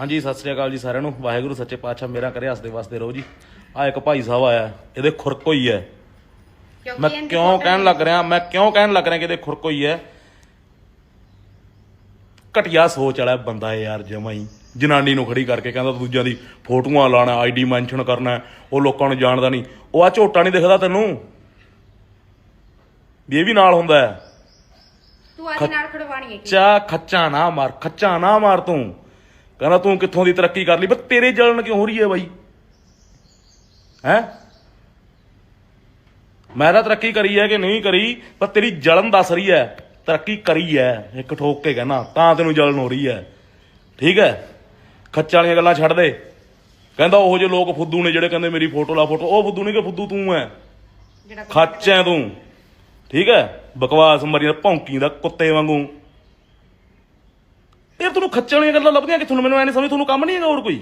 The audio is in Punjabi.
ਹਾਂਜੀ ਸਤਿ ਸ੍ਰੀ ਅਕਾਲ ਜੀ ਸਾਰਿਆਂ ਨੂੰ। ਵਾਹਿਗੁਰੂ ਸੱਚੇ ਪਾਤਸ਼ਾਹ ਮੇਰਾ ਕਰੇ ਹੱਸਦੇ ਵਸਦੇ ਰਹੋ ਜੀ। ਆ ਇੱਕ ਭਾਈ ਸਾਹਿਬ ਆਇਆ ਇਹਦੇ ਖੁਰਕ ਹੈ। ਕਿਉਂਕਿ ਮੈਂ ਕਿਉਂ ਕਹਿਣ ਲੱਗ ਰਿਹਾ? ਮੈਂ ਕਿਉਂ ਕਹਿਣ ਲੱਗ ਰਿਹਾ ਕਿ ਇਹਦੇ ਖੁਰਕ ਹੋਈ ਹੈ? ਘਟਿਆ ਸੋਚ ਵਾਲਾ ਬੰਦਾ ਹੈ ਯਾਰ ਜਮਾਂ ਹੀ। ਜਨਾਨੀ ਨੂੰ ਖੜੀ ਕਰਕੇ ਕਹਿੰਦਾ ਦੂਜਿਆਂ ਦੀ ਫੋਟੋਆਂ ਲਾਣਾ ਆਈਡੀ ਮੈਂਸ਼ਨ ਕਰਨਾ ਹੈ, ਉਹ ਲੋਕਾਂ ਨੂੰ ਜਾਣਦਾ ਨਹੀਂ। ਉਹ ਆ ਝੋਟਾ ਨਹੀਂ ਦਿਖਦਾ ਤੈਨੂੰ? ਵੀ ਇਹ ਵੀ ਨਾਲ ਹੁੰਦਾ ਹੈ। ਤੂੰ ਆਦੀ ਨਾਲ ਖੜਵਾਣੀ ਹੈ? ਚਾ ਖੱਚਾ ਨਾ ਮਾਰ ਖੱਚਾ ਨਾ ਮਾਰ ਤੂੰ। ਕਹਿੰਦਾ ਤੂੰ ਕਿੱਥੋਂ ਦੀ ਤਰੱਕੀ ਕਰ ਲਈ? ਪਰ ਤੇਰੇ ਜਲਨ ਕਿਉਂ ਹੋ ਰਹੀ ਹੈ ਬਾਈ? ਹੈ? ਮੈਂ ਤਾਂ ਤਰੱਕੀ ਕਰੀ ਹੈ ਕਿ ਨਹੀਂ ਕਰੀ ਪਰ ਤੇਰੀ ਜਲਨ ਦੱਸ ਰਹੀ ਹੈ। ਤਰੱਕੀ ਕਰੀ ਹੈ ਇੱਕ ਠੋਕ ਕੇ ਕਹਿਣਾ ਤਾਂ ਤੈਨੂੰ ਜਲਨ ਹੋ ਰਹੀ ਹੈ। ਠੀਕ ਹੈ? ਖੱਚਾ ਵਾਲੀਆਂ ਗੱਲਾਂ ਛੱਡ ਦੇ। ਕਹਿੰਦਾ ਉਹ ਜਿਹੇ ਲੋਕ ਫੁੱਦੂ ਨੇ ਜਿਹੜੇ ਕਹਿੰਦੇ ਮੇਰੀ ਫੋਟੋ ਲਾ ਫੋਟੋ ਉਹ ਫੁੱਦੂ ਨਹੀਂ ਕਿ ਫੁੱਦੂ ਤੂੰ ਹੈ? ਜਿਹੜਾ ਖੱਚ ਐ ਤੂੰ। ਠੀਕ ਹੈ? ਬਕਵਾਸ ਮਰੀਆਂ ਭੌਂਕੀ ਦਾ ਕੁੱਤੇ ਵਾਂਗੂ। ਯਾਰ ਤੈਨੂੰ ਖੱਚੇ ਵਾਲੀਆਂ ਗੱਲਾਂ ਲੱਭਦੀਆਂ ਕਿ ਤੁਹਾਨੂੰ ਮੈਨੂੰ ਐ ਨਹੀਂ ਸਮਝ, ਤੁਹਾਨੂੰ ਕੰਮ ਨਹੀਂ ਹੈਗਾ ਹੋਰ ਕੋਈ?